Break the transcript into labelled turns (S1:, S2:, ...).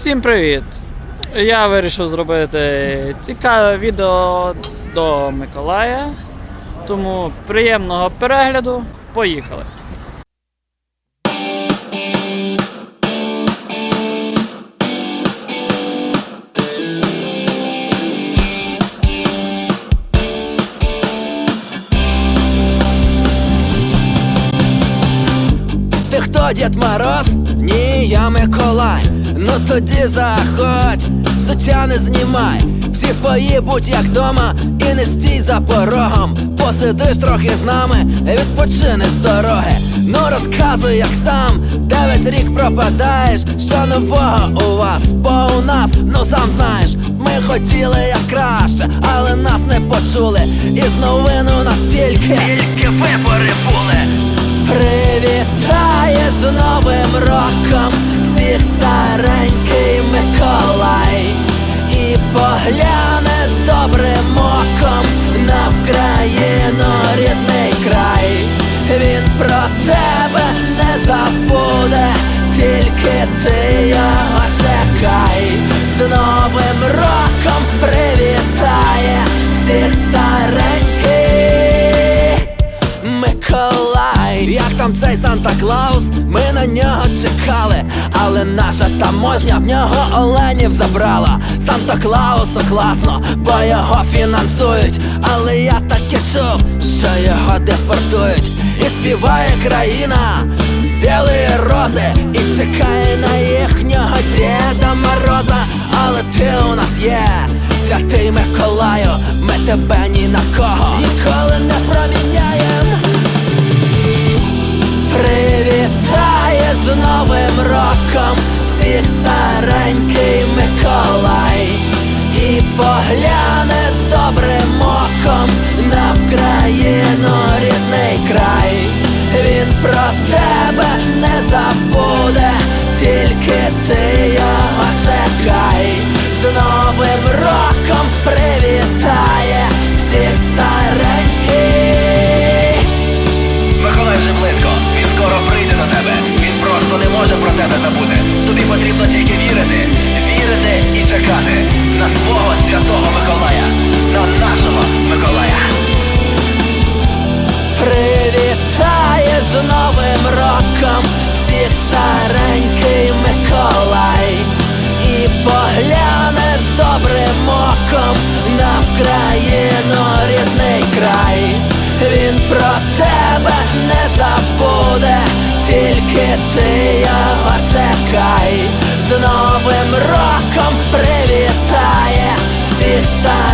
S1: Всім привіт! Я вирішив зробити цікаве відео до Миколая. Тому приємного перегляду. Поїхали!
S2: Хто Дід Мороз? Ні, я Миколай. Ну тоді заходь, взуття не знімай. Всі свої будь як дома, і не стій за порогом. Посидиш трохи з нами, відпочинеш дороги. Ну розказуй, як сам, де весь рік пропадаєш, що нового у вас, бо у нас, ну сам знаєш, ми хотіли як краще, але нас не почули. І з новину нас ти його чекай. З Новим роком привітає всіх старенький Миколай, як там цей Санта Клаус, ми на нього чекали, але наша таможня в нього оленів забрала. Санта Клаусу класно, бо його фінансують. Але я таки чув, що його депортують. І співає країна білої рози, і чекає на їхнього Діда Мороза. Але ти у нас є, святий Миколаю, ми тебе ні на кого ніколи не проміняємо. Привітає з Новим роком всіх старенький Миколай і погляне добрим оком забуде, тільки ти його чекай. З Новим роком привітає всіх старенький.
S3: Миколай вже близько. Він скоро прийде до тебе. Він просто не може про тебе забути. Тобі потрібно тільки вірити, вірити і чекати на свого святого Миколая, на нашого Миколая.
S2: Привітає з Новим роком всіх старенький Миколай і погляне добрим оком на Вкраїну рідний край. Він про тебе не забуде, тільки ти його чекай. З Новим роком привітає всіх старенький Миколай.